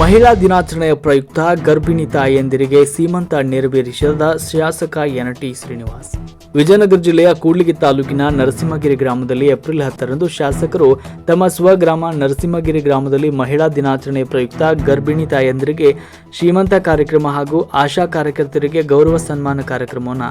ಮಹಿಳಾ ದಿನಾಚರಣೆಯ ಪ್ರಯುಕ್ತ ಗರ್ಭಿಣಿ ತಾಯಿಯಂದಿರಿಗೆ ಸೀಮಂತ ನೆರವೇರಿಸಿದ ಶಾಸಕ ಎನ್ ಟಿ ಶ್ರೀನಿವಾಸ್. ವಿಜಯನಗರ ಜಿಲ್ಲೆಯ ಕೂಡ್ಲಿಗಿ ತಾಲೂಕಿನ ನರಸಿಂಹಗಿರಿ ಗ್ರಾಮದಲ್ಲಿ ಏಪ್ರಿಲ್ ಹತ್ತರಂದು ಶಾಸಕರು ತಮ್ಮ ಸ್ವಗ್ರಾಮ ನರಸಿಂಹಗಿರಿ ಗ್ರಾಮದಲ್ಲಿ ಮಹಿಳಾ ದಿನಾಚರಣೆಯ ಪ್ರಯುಕ್ತ ಗರ್ಭಿಣಿ ತಾಯಂದಿರಿಗೆ ಶ್ರೀಮಂತ ಕಾರ್ಯಕ್ರಮ ಹಾಗೂ ಆಶಾ ಕಾರ್ಯಕರ್ತರಿಗೆ ಗೌರವ ಸನ್ಮಾನ ಕಾರ್ಯಕ್ರಮವನ್ನು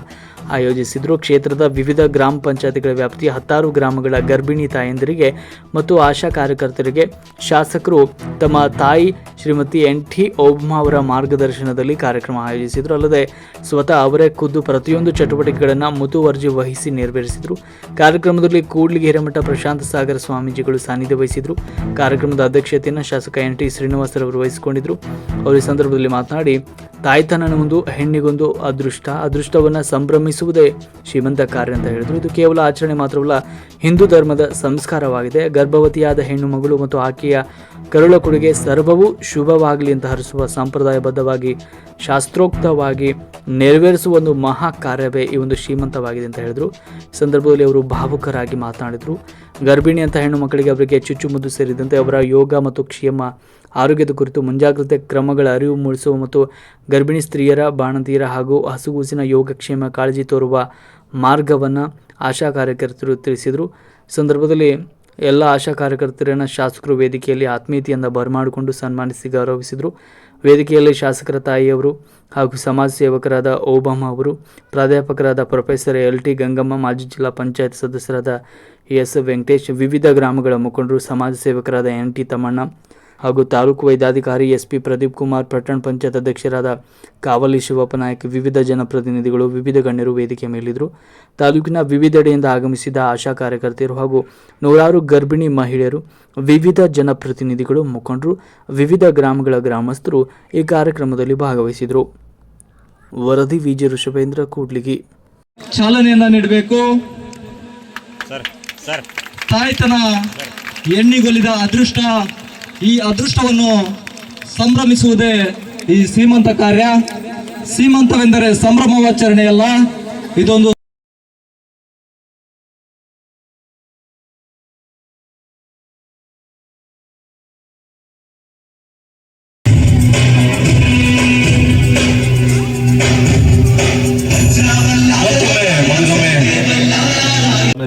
ಆಯೋಜಿಸಿದ್ರು. ಕ್ಷೇತ್ರದ ವಿವಿಧ ಗ್ರಾಮ ಪಂಚಾಯತಿಗಳ ವ್ಯಾಪ್ತಿಯ ಹತ್ತಾರು ಗ್ರಾಮಗಳ ಗರ್ಭಿಣಿ ತಾಯಂದಿರಿಗೆ ಮತ್ತು ಆಶಾ ಕಾರ್ಯಕರ್ತರಿಗೆ ಶಾಸಕರು ತಮ್ಮ ತಾಯಿ ಶ್ರೀಮತಿ ಎನ್ ಟಿ ಓಬ್ಮಾ ಅವರ ಮಾರ್ಗದರ್ಶನದಲ್ಲಿ ಕಾರ್ಯಕ್ರಮ ಆಯೋಜಿಸಿದರು. ಅಲ್ಲದೆ ಸ್ವತಃ ಅವರೇ ಖುದ್ದು ಪ್ರತಿಯೊಂದು ಚಟುವಟಿಕೆಗಳನ್ನು ಮುತುವರ್ಜಿ ವಹಿಸಿ ನೆರವೇರಿಸಿದರು. ಕಾರ್ಯಕ್ರಮದಲ್ಲಿ ಕೂಡ್ಲಿಗೆ ಹಿರೇಮಠ ಪ್ರಶಾಂತ ಸಾಗರ ಸ್ವಾಮೀಜಿಗಳು ಸಾನ್ನಿಧ್ಯ ವಹಿಸಿದರು. ಕಾರ್ಯಕ್ರಮದ ಅಧ್ಯಕ್ಷತೆಯನ್ನು ಶಾಸಕ ಎನ್ ಟಿ ಶ್ರೀನಿವಾಸರವರು ವಹಿಸಿಕೊಂಡಿದ್ದರು ಅವರು ಈ ಸಂದರ್ಭದಲ್ಲಿ ಮಾತನಾಡಿ ತಾಯ್ತನನೊಂದು ಹೆಣ್ಣಿಗೊಂದು ಅದೃಷ್ಟ. ಅದೃಷ್ಟವನ್ನು ಸಂಭ್ರಮಿಸುವುದೇ ಶ್ರೀಮಂತ ಕಾರ್ಯ ಅಂತ ಹೇಳಿದರು. ಇದು ಕೇವಲ ಆಚರಣೆ ಮಾತ್ರವಲ್ಲ, ಹಿಂದೂ ಧರ್ಮದ ಸಂಸ್ಕಾರವಾಗಿದೆ. ಗರ್ಭವತಿಯಾದ ಹೆಣ್ಣು ಮಗಳು ಮತ್ತು ಆಕೆಯ ಕರುಳ ಕೊಡುಗೆ ಸರ್ವವೂ ಶುಭವಾಗಲಿ ಅಂತ ಹರಿಸುವ ಸಂಪ್ರದಾಯಬದ್ಧವಾಗಿ, ಶಾಸ್ತ್ರೋಕ್ತವಾಗಿ ನೆರವೇರಿಸುವ ಒಂದು ಮಹಾ ಕಾರ್ಯವೇ ಈ ಒಂದು ಶ್ರೀಮಂತವಾಗಿದೆ ಅಂತ ಹೇಳಿದರು. ಸಂದರ್ಭದಲ್ಲಿ ಅವರು ಭಾವುಕರಾಗಿ ಮಾತನಾಡಿದರು. ಗರ್ಭಿಣಿ ಅಂತ ಹೆಣ್ಣು ಮಕ್ಕಳಿಗೆ ಅವರಿಗೆ ಚುಚ್ಚುಮುದ್ದು ಸೇರಿದಂತೆ ಅವರ ಯೋಗ ಮತ್ತು ಕ್ಷೇಮ, ಆರೋಗ್ಯದ ಕುರಿತು ಮುಂಜಾಗ್ರತೆ ಕ್ರಮಗಳ ಅರಿವು ಮೂಡಿಸುವ ಮತ್ತು ಗರ್ಭಿಣಿ ಸ್ತ್ರೀಯರ, ಬಾಣಂತಿಯರ ಹಾಗೂ ಹಸುಗೂಸಿನ ಯೋಗಕ್ಷೇಮ ಕಾಳಜಿ ತೋರುವ ಮಾರ್ಗವನ್ನು ಆಶಾ ಕಾರ್ಯಕರ್ತರು ತಿಳಿಸಿದರು. ಸಂದರ್ಭದಲ್ಲಿ ಎಲ್ಲ ಆಶಾ ಕಾರ್ಯಕರ್ತರನ್ನು ಶಾಸಕರು ವೇದಿಕೆಯಲ್ಲಿ ಆತ್ಮೀಯತೆಯಿಂದ ಬರಮಾಡಿಕೊಂಡು ಸನ್ಮಾನಿಸಿ ಗೌರವಿಸಿದರು. ವೇದಿಕೆಯಲ್ಲಿ ಶಾಸಕರ ತಾಯಿಯವರು ಹಾಗೂ ಸಮಾಜ ಸೇವಕರಾದ ಓಬಾಮ ಅವರು, ಪ್ರಾಧ್ಯಾಪಕರಾದ ಪ್ರೊಫೆಸರ್ ಎಲ್ ಟಿ ಗಂಗಮ್ಮ, ಮಾಜಿ ಜಿಲ್ಲಾ ಪಂಚಾಯತ್ ಸದಸ್ಯರಾದ ಎಸ್ ವೆಂಕಟೇಶ್, ವಿವಿಧ ಗ್ರಾಮಗಳ ಮುಖಂಡರು, ಸಮಾಜ ಸೇವಕರಾದ ಎನ್ ಟಿ ತಮ್ಮಣ್ಣ ಹಾಗೂ ತಾಲೂಕು ವೈದ್ಯಾಧಿಕಾರಿ ಎಸ್ ಪಿ ಪ್ರದೀಪ್ ಕುಮಾರ್ ಪಟ್ಟಣ ಪಂಚಾಯತ್ ಅಧ್ಯಕ್ಷರಾದ ಕಾವಲಿ ಶಿವಪ್ಪ ನಾಯಕ್ ವಿವಿಧ ಜನಪ್ರತಿನಿಧಿಗಳು ವಿವಿಧ ಗಣ್ಯರು ವೇದಿಕೆ ಮೇಲಿದ್ದರು. ತಾಲೂಕಿನ ವಿವಿಧೆಡೆಯಿಂದ ಆಗಮಿಸಿದ ಆಶಾ ಕಾರ್ಯಕರ್ತೆಯರು ಹಾಗೂ ನೂರಾರು ಗರ್ಭಿಣಿ ಮಹಿಳೆಯರು ವಿವಿಧ ಜನಪ್ರತಿನಿಧಿಗಳು ಮುಖಂಡರು ವಿವಿಧ ಗ್ರಾಮಗಳ ಗ್ರಾಮಸ್ಥರು ಈ ಕಾರ್ಯಕ್ರಮದಲ್ಲಿ ಭಾಗವಹಿಸಿದರು. ವರದಿ ವಿಜಯ ಋಷಭೇಂದ್ರ ಕೂಡ್ಲಿಗಿ. ಚಾಲನೆಯನ್ನ ನೀಡಬೇಕು. Sir sir. ತಾಯ್ತನ ಎಣ್ಣಿಗೊಲಿದ ಅದೃಷ್ಟ. ಈ ಅದೃಷ್ಟವನ್ನು ಸಂಭ್ರಮಿಸುವುದೇ ಈ ಸೀಮಂತ ಕಾರ್ಯ. ಸೀಮಂತವೆಂದರೆ ಸಂಭ್ರಮಾಚರಣೆಯಲ್ಲ ಇದೊಂದು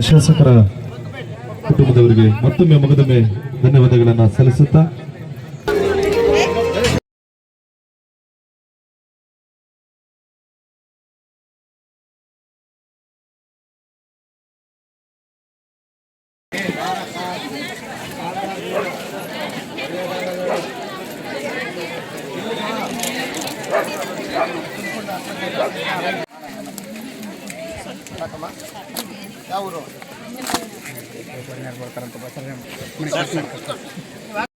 ಶಾಸಕರ ಕುಟುಂಬದವರಿಗೆ ಮತ್ತೊಮ್ಮೆ ಮಗದೊಮ್ಮೆ ಧನ್ಯವಾದಗಳನ್ನು ಸಲ್ಲಿಸುತ್ತಾ ಯಾವ ¿Qué pasa?